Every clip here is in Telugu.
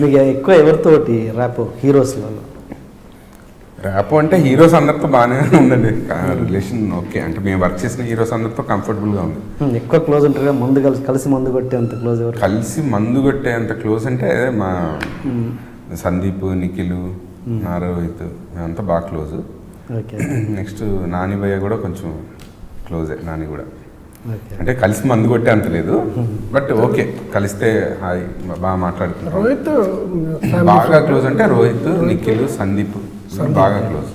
మీకు ఎక్కువ ఎవరితోటి ర్యాప్ హీరోస్లలో ర్యాప్ అంటే హీరోస్ అందరితో బాగానే ఉందండి. రిలేషన్ ఓకే అంటే మేము వర్క్ చేసిన హీరోస్ అందరితో కంఫర్టబుల్గా ఉంది. ఎక్కువ క్లోజ్ ఉంటారు మందు కలిసి కలిసి మందు కొట్టే అంత క్లోజ్ ఎవరు? కలిసి మందు కొట్టే అంత క్లోజ్ అంటే మా సందీప్ నిఖిల్ నారోహిత్ మేమంతా బాగా క్లోజ్ ఓకే. నెక్స్ట్ నాని భయ్య కూడా కొంచెం క్లోజే నాని కూడా. అంటే కలిసి మందు కొట్టే అంత లేదు. బట్ ఓకే కలిస్తే హాయ్ బాగా మాట్లాడుకుంటాం రోహిత్ బాగా క్లోజ్ అంటే రోహిత్ నిఖిల్ సందీప్ బాగా close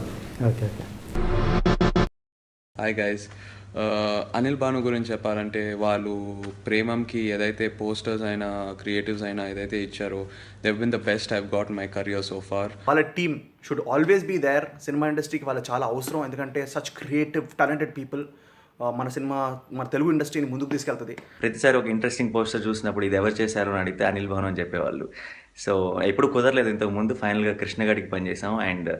hi guys Anil Bhanu గురించి చెప్పాలంటే వాళ్ళు ప్రేమంకి ఏదైతే పోస్టర్స్ అయినా క్రియేటివ్స్ అయినా ఏదైతే ఇచ్చారో they've been the best I've got my career so far వాళ్ళ team should always be there cinema ఇండస్ట్రీకి వాళ్ళ చాలా అవసరం. ఎందుకంటే సచ్ క్రియేటివ్ టాలెంటెడ్ పీపుల్ మన సినిమా మన తెలుగు ఇండస్ట్రీని ముందుకు తీసుకెళ్తుంది. ప్రతిసారి ఒక ఇంట్రెస్టింగ్ పోస్టర్ చూసినప్పుడు ఇది ఎవరు చేశారు అని అడిగితే అనిల్ భవన్ అని చెప్పేవాళ్ళు. సో ఎప్పుడు కుదరలేదు. ఇంతకు ముందు ఫైనల్గా కృష్ణగాడికి పనిచేసాం అండ్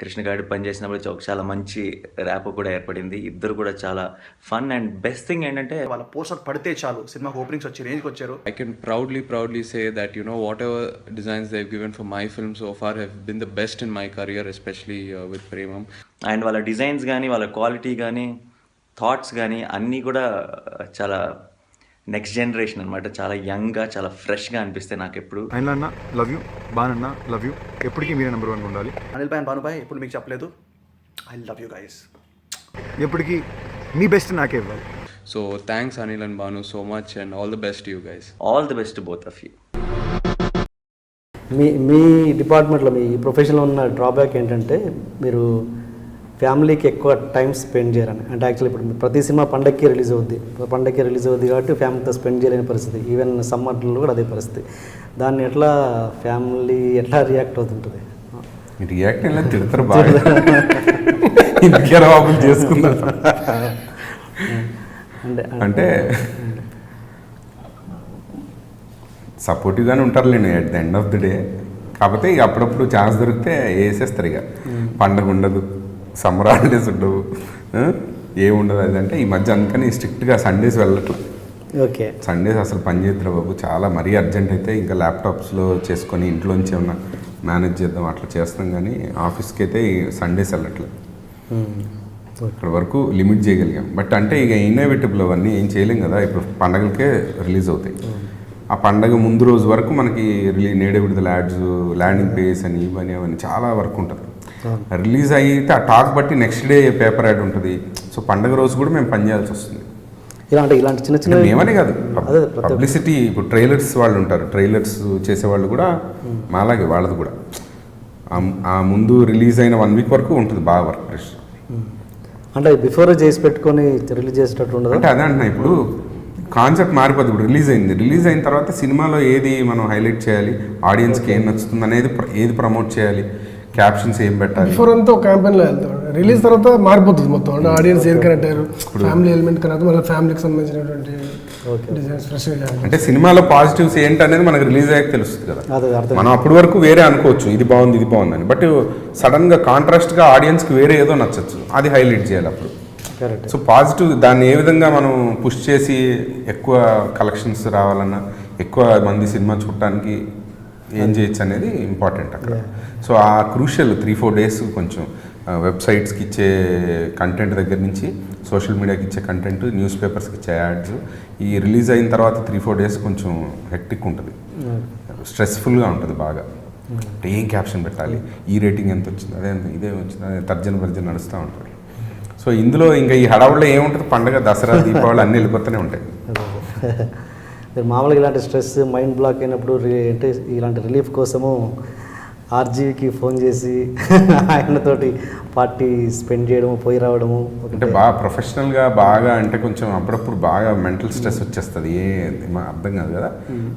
కృష్ణగాడి పనిచేసినప్పుడు చా- చాలా మంచి ర్యాప్ కూడా ఏర్పడింది. ఇద్దరు కూడా చాలా ఫన్ అండ్ బెస్ట్ థింగ్ ఏంటంటే వాళ్ళ పోస్టర్ పడితే చాలు. సినిమాకి ఓపెనింగ్స్ వచ్చి రేంజ్కి వచ్చారు. I can proudly, proudly say that you know whatever designs they've given for my film so far have been the best in my career, especially uh, with Premam. And వాళ్ళ డిజైన్స్ కానీ వాళ్ళ క్వాలిటీ కానీ థాట్స్ కానీ అన్నీ కూడా చాలా నెక్స్ట్ జనరేషన్ అనమాట చాలా యంగ్గా చాలా ఫ్రెష్గా అనిపిస్తాయి నాకు ఎప్పుడు అనిల్ అన్న లవ్ యూ బానన్న లవ్ యూ ఎప్పటికీ మీరే నెంబర్ వన్ ఉండాలి. అనిల్ భాయ్ భానుభాయ్ ఇప్పుడు మీకు చెప్పలేదు? ఐ లవ్ యూ గైస్ ఎప్పటికీ మీ బెస్ట్ నాకే ఇవ్వాలి. So thanks Anil and Banu so much, and all the best to you guys. All the best both of you మీ మీ డిపార్ట్మెంట్లో మీ ప్రొఫెషన్లో ఉన్న డ్రాబ్యాక్ ఏంటంటే మీరు ఫ్యామిలీకి ఎక్కువ టైం స్పెండ్ చేయరని. అంటే యాక్చువల్లీ ఇప్పుడు ప్రతి సినిమా పండగకి రిలీజ్ అవుద్ది. పండగకి రిలీజ్ అవుద్ది కాబట్టి ఫ్యామిలీతో స్పెండ్ చేయలేని పరిస్థితి. ఈవెన్ సమ్మర్లో కూడా అదే పరిస్థితి. దాన్ని ఎట్లా ఫ్యామిలీ ఎట్లా రియాక్ట్ అవుతుంటుంది? రియాక్ట్ ఎలా తిడతారు బాగా. చేసుకున్నారు? అంటే అంటే సపోర్టివ్గానే ఉంటారులేండి at the end of the day కాకపోతే ఇక అప్పుడప్పుడు ఛాన్స్ దొరికితే వేసేస్తారు ఇక. పండగ ఉండదు. సమ్మర్ హాలిడేస్ ఉండవు? ఏముండదు అది అంటే ఈ మధ్య అందుకని స్ట్రిక్ట్గా సండేస్ వెళ్ళట్లేదు ఓకే. సండేస్ అసలు పని చేద్దరు బాబు. చాలా మరీ అర్జెంట్ అయితే ఇంకా ల్యాప్టాప్స్లో చేసుకొని ఇంట్లోంచి ఏమన్నా మేనేజ్ చేద్దాం అట్లా చేస్తాం కానీ ఆఫీస్కి అయితే సండేస్ వెళ్ళట్లేదు ఇక్కడ వరకు లిమిట్ చేయగలిగాం. బట్ అంటే ఇక ఇన్నోవేటివ్లు అవన్నీ ఏం చేయలేం కదా. ఇప్పుడు పండగలకే రిలీజ్ అవుతాయి. ఆ పండగ ముందు రోజు వరకు మనకి రిలీ నేడే విడుదల యాడ్స్ ల్యాండింగ్ పేజ్ అని ఇవన్నీ అవన్నీ చాలా వర్క్ ఉంటుంది. రిలీజ్ అయితే ఆ టాక్ బట్టి నెక్స్ట్ డే పేపర్ యాడ్ ఉంటుంది. సో పండగ రోజు కూడా మేము పని చేయాల్సి వస్తుంది. ఇలాంటి ఇలాంటి చిన్న చిన్న మేమనే కాదు. పబ్లిసిటీ ఇప్పుడు ట్రైలర్స్ వాళ్ళు ఉంటారు. ట్రైలర్స్ చేసే వాళ్ళు కూడా మాలాగే వాళ్ళది కూడా. ఆ- ముందు రిలీజ్ అయిన వన్ వీక్ వరకు ఉంటుంది బాగా వర్క్ ప్రెషర్. అంటే బిఫోర్ చేసి పెట్టుకొని రిలీజ్ చేసేటట్టు ఉండదు? అంటే అదే అంటున్నా ఇప్పుడు కాన్సెప్ట్ మారిపోద్ది. ఇప్పుడు రిలీజ్ అయింది. రిలీజ్ అయిన తర్వాత సినిమాలో ఏది మనం హైలైట్ చేయాలి? ఆడియన్స్కి ఏం నచ్చుతుంది అనేది ఏది ప్రమోట్ చేయాలి? క్యాప్షన్స్ ఏం పెట్టాలి? బిఫోర్ అంతా ఒక క్యాంపెయిన్లో వెళ్తాడు రిలీజ్ తర్వాత మారిపోతుంది మొత్తం. అంటే ఆడియన్స్ ఏది కనెక్ట్ అయ్యారు? ఫ్యామిలీ ఎలిమెంట్ కనెక్ట్ మళ్ళీ ఫ్యామిలీకి సంబంధించినటువంటి డిజైన్స్ ఫ్రెష్గా చేయాలి. అంటే సినిమాలో పాజిటివ్స్ ఏంటి అనేది మనకు రిలీజ్ అయ్యాక తెలుస్తుంది కదా. మనం అప్పటి వరకు వేరే అనుకోవచ్చు. ఇది బాగుంది ఇది బాగుందని. బట్ సడన్గా కాంట్రాస్ట్గా ఆడియన్స్కి వేరే ఏదో నచ్చచ్చు. అది హైలైట్ చేయాలి అప్పుడు. కరెక్ట్ సో పాజిటివ్ దాన్ని ఏ విధంగా మనం పుష్ చేసి ఎక్కువ కలెక్షన్స్ రావాలన్నా ఎక్కువ మంది సినిమా చూడటానికి ఏం చేయొచ్చు అనేది ఇంపార్టెంట్ అక్కడ. సో ఆ క్రూషియల్ త్రీ ఫోర్ డేస్ కొంచెం వెబ్సైట్స్కి ఇచ్చే కంటెంట్ దగ్గర నుంచి సోషల్ మీడియాకి ఇచ్చే కంటెంట్ న్యూస్ పేపర్స్కి ఇచ్చే యాడ్స్ ఈ రిలీజ్ అయిన తర్వాత త్రీ ఫోర్ డేస్ కొంచెం హెక్టిక్ ఉంటుంది. స్ట్రెస్ఫుల్గా ఉంటుంది బాగా. అంటే ఏం క్యాప్షన్ పెట్టాలి? ఈ రేటింగ్ ఎంత వచ్చింది? అదే ఇదే వచ్చింది అదే తర్జన భర్జన నడుస్తూ ఉంటుంది. సో ఇందులో ఇంకా ఈ హడావుల్లో ఏముంటుంది? పండగ దసరా దీపావళి అన్నీ వెళ్ళిపోతూనే ఉంటాయి. మీరు మామూలుగా ఇలాంటి స్ట్రెస్ మైండ్ బ్లాక్ అయినప్పుడు అంటే ఇలాంటి రిలీఫ్ కోసము ఆర్జీవికి ఫోన్ చేసి ఆయనతోటి పార్టీ స్పెండ్ చేయడము పోయి రావడము అంటే బాగా ప్రొఫెషనల్గా బాగా అంటే కొంచెం అప్పుడప్పుడు బాగా మెంటల్ స్ట్రెస్ వచ్చేస్తుంది. ఏ మా అర్థం కాదు కదా?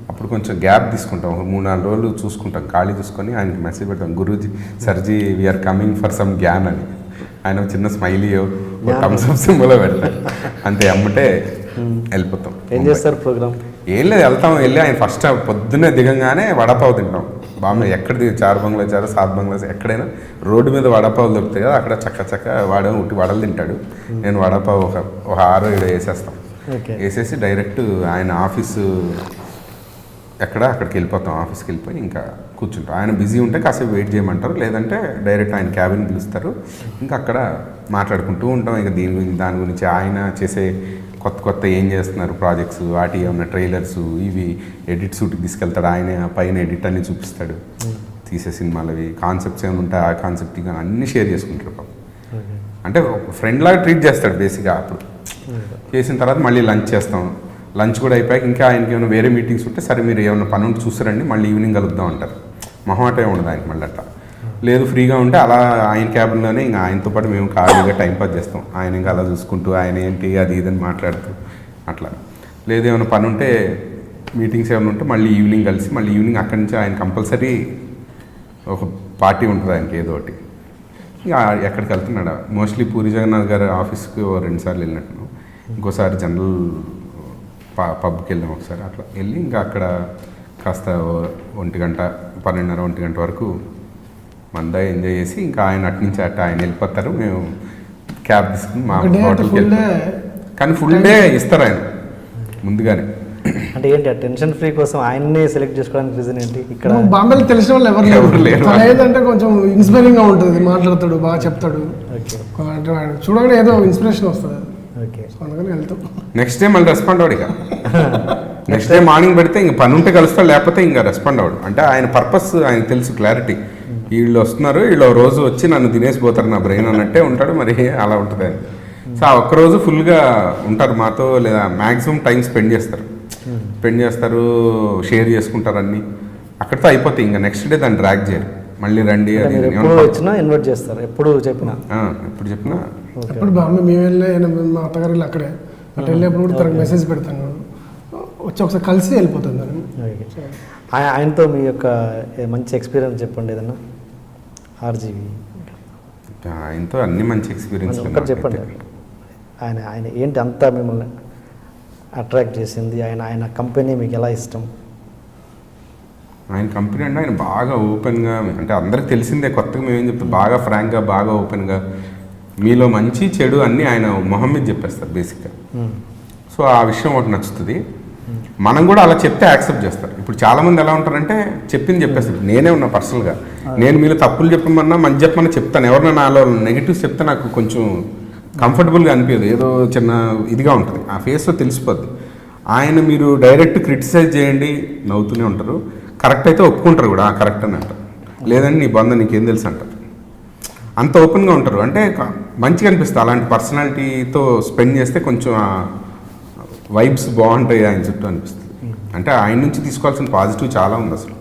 అప్పుడు కొంచెం గ్యాప్ తీసుకుంటాం. ఒక మూడు నాలుగు రోజులు చూసుకుంటాం. ఖాళీ చూసుకొని ఆయనకి మెసేజ్ పెడతాం గురూజీ సర్జీ we are coming for some gyan అని. ఆయన చిన్న స్మైలీ థమ్స్అప్ సింబల్ పెడతాడు. అంతే అమ్మటే వెళ్ళిపోతాం ఏం చేస్తారు ప్రోగ్రామ్? ఏం లేదు వెళ్తాం వెళ్ళి ఆయన ఫస్ట్ పొద్దున్నే దిగంగానే వడపావు తింటాం. బామ్మ ఎక్కడ దిగు చారు బంగ్లా చారు సాత్ బంగ్లా ఎక్కడైనా రోడ్డు మీద వడపావు దొరుకుతాయి కదా అక్కడ చక్క చక్క వాడు ఉట్టి వడలు తింటాడు. నేను వడపావు ఒక ఒక ఆరు ఏడు వేసేస్తాం. ఓకే. వేసేసి డైరెక్ట్ ఆయన ఆఫీసు ఎక్కడ? అక్కడికి వెళ్ళిపోతాం. ఆఫీస్కి వెళ్ళిపోయి ఇంకా కూర్చుంటాం. ఆయన బిజీ ఉంటే కాసేపు వెయిట్ చేయమంటారు. లేదంటే డైరెక్ట్ ఆయన క్యాబిన్ పిలుస్తారు. ఇంకా అక్కడ మాట్లాడుకుంటూ ఉంటాం. ఇక దీని గురించి దాని గురించి ఆయన చేసే కొత్త కొత్త ఏం చేస్తున్నారు ప్రాజెక్ట్స్ వాటి ఏమైనా ట్రైలర్స్ ఇవి ఎడిట్ షూట్కి తీసుకెళ్తాడు. ఆయన పైన ఎడిట్ అన్ని చూపిస్తాడు. తీసే సినిమాలు అవి కాన్సెప్ట్స్ ఏమైనా ఉంటాయి ఆ కాన్సెప్ట్ కానీ అన్నీ షేర్ చేసుకుంటారు పాపం. అంటే ఫ్రెండ్ లాగా ట్రీట్ చేస్తాడు బేసిక్గా అప్పుడు. చేసిన తర్వాత మళ్ళీ లంచ్ చేస్తాం. లంచ్ కూడా అయిపోయాక ఇంకా ఆయనకి ఏమైనా వేరే మీటింగ్స్ ఉంటే సరే మీరు ఏమైనా పని ఉంటే చూస్తారండి మళ్ళీ ఈవినింగ్ కలుద్దాం అంటారు. మొహమాటే ఉండదు ఆయనకి మళ్ళీ అట్లా. లేదు ఫ్రీగా ఉంటే అలా ఆయన క్యాబిన్లోనే ఇంకా ఆయనతో పాటు మేము ఖాళీగా టైంపాస్ చేస్తాం. ఆయన ఇంకా అలా చూసుకుంటూ ఆయన ఏంటి అది ఇదని మాట్లాడుతూ అట్లా. లేదు ఏమైనా పని ఉంటే మీటింగ్స్ ఏమైనా ఉంటే మళ్ళీ ఈవినింగ్ కలిసి మళ్ళీ ఈవినింగ్ అక్కడి నుంచి ఆయన కంపల్సరీ ఒక పార్టీ ఉంటుంది ఆయనకి ఏదో ఒకటి. ఇంకా ఎక్కడికి వెళ్తున్నాడు? మోస్ట్లీ పూరి జగన్నాథ్ గారి ఆఫీస్కి ఓ వెళ్ళినట్టు ఇంకోసారి జనరల్ ప పబ్కి వెళ్ళాం ఒకసారి అట్లా. వెళ్ళి ఇంకా అక్కడ కాస్త ఒంటి గంట పన్నెండున్నర ఒంటి గంట వరకు మందా ఎంజాయ్ చేసి ఇంకా ఆయన అటు నుంచి అటు ఆయన వెళ్ళిపోతారు. మేము క్యాబ్ తీసుకుని మా హోటల్కి full వెళ్ళిపోతాం day కానీ ఫుల్ డే ఇస్తారు ఆయన ముందుగానే. అంటే ఏంటి ఆ టెన్షన్ ఫ్రీ కోసం ఆయన్నే సెలెక్ట్ చేసుకోవడానికి రీజన్ ఏంటి? ఇక్కడ బాంబేలో తెలిసిన వాళ్ళు ఎవరు ఎవరు లేరు. ఏంటంటే కొంచెం ఇన్స్పైరింగ్గా ఉంటుంది. మాట్లాడతాడు బాగా చెప్తాడు. చూడగానే ఏదో ఇన్స్పిరేషన్ వస్తుంది. నెక్స్ట్ డే మళ్ళీ రెస్పాండ్ అవడు ఇక. నెక్స్ట్ డే మార్నింగ్ పెడితే ఇంక పని ఉంటే కలుస్తాడు లేకపోతే ఇంకా రెస్పాండ్ అవడు అంటే ఆయన పర్పస్ ఆయన తెలుసు క్లారిటీ వీళ్ళు వస్తున్నారు వీళ్ళు రోజు వచ్చి నన్ను తినేసిపోతారు నా బ్రెయిన్ అన్నట్టే ఉంటాడు మరి అలా ఉంటుంది సో ఆ ఒక్కరోజు ఫుల్గా ఉంటారు మాతో లేదా మ్యాక్సిమం టైం స్పెండ్ చేస్తారు. స్పెండ్ చేస్తారు షేర్ చేసుకుంటారు అన్నీ. అక్కడితో అయిపోతాయి ఇంకా నెక్స్ట్ డే దాన్ని డ్రాగ్ చేయరు మళ్ళీ రండి వచ్చినా ఇన్వైట్ చేస్తారు ఎప్పుడు చెప్పినా. ఎప్పుడు చెప్పినా. ఎప్పుడు బాంబే మేము వెళ్ళే ఆయన మా అత్తగారు అక్కడే. అటు వెళ్ళేప్పుడు కూడా తనకు మెసేజ్ పెడతాను. వచ్చి ఒకసారి కలిసి వెళ్ళిపోతుంది ఆయనతో మీ యొక్క మంచి ఎక్స్పీరియన్స్ చెప్పండి ఏదన్నా. ఆర్జీవి. ఆయనతో అన్ని మంచి ఎక్స్పీరియన్స్ ఒక్కటి చెప్పండి. ఆయన ఆయన ఏంటి అంతా మిమ్మల్ని అట్రాక్ట్ చేసింది? ఆయన ఆయన కంపెనీ మీకు ఎలా ఇష్టం? ఆయన కంపెనీ అంటే ఆయన బాగా ఓపెన్గా అంటే అందరికి తెలిసిందే కొత్తగా మేమేం చెప్తాం బాగా ఫ్రాంక్గా బాగా ఓపెన్గా మీలో మంచి చెడు అన్నీ ఆయన మొహం మీద చెప్పేస్తారు బేసిక్గా సో ఆ విషయం ఒకటి నచ్చుతుంది. మనం కూడా అలా చెప్తే యాక్సెప్ట్ చేస్తారు. ఇప్పుడు చాలా మంది ఎలా ఉంటారంటే చెప్పింది చెప్పేస్తారు. నేనే ఉన్నా పర్సనల్గా. నేను మీలో తప్పులు చెప్పమన్నా మంచి చెప్పమన్నా చెప్తాను. ఎవరైనా నాలో నెగిటివ్స్ చెప్తే నాకు కొంచెం కంఫర్టబుల్గా అనిపించదు ఏదో చిన్న ఇదిగా ఉంటుంది. ఆ ఫేస్లో తెలిసిపోద్ది. ఆయన మీరు డైరెక్ట్ క్రిటిసైజ్ చేయండి నవ్వుతూనే ఉంటారు. కరెక్ట్ అయితే ఒప్పుకుంటారు కూడా. కరెక్ట్ అని అంటారు. లేదండి నీ బంధం నీకేం తెలుసు అంటారు. అంత ఓపెన్గా ఉంటారు. అంటే మంచిగా అనిపిస్తుంది. అలాంటి పర్సనాలిటీతో స్పెండ్ చేస్తే కొంచెం వైబ్స్ బాగుంటాయి ఆయన చుట్టూ అనిపిస్తుంది. అంటే ఆయన నుంచి తీసుకోవాల్సిన పాజిటివ్ చాలా ఉంది అసలు.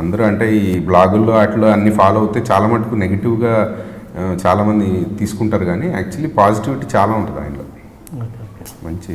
అందరూ అంటే ఈ బ్లాగుల్లో వాటిలో అన్ని ఫాలో అవుతే చాలా మటుకు నెగిటివ్గా చాలామంది తీసుకుంటారు కానీ యాక్చువల్లీ పాజిటివిటీ చాలా ఉంటుంది ఆయనలో. మంచి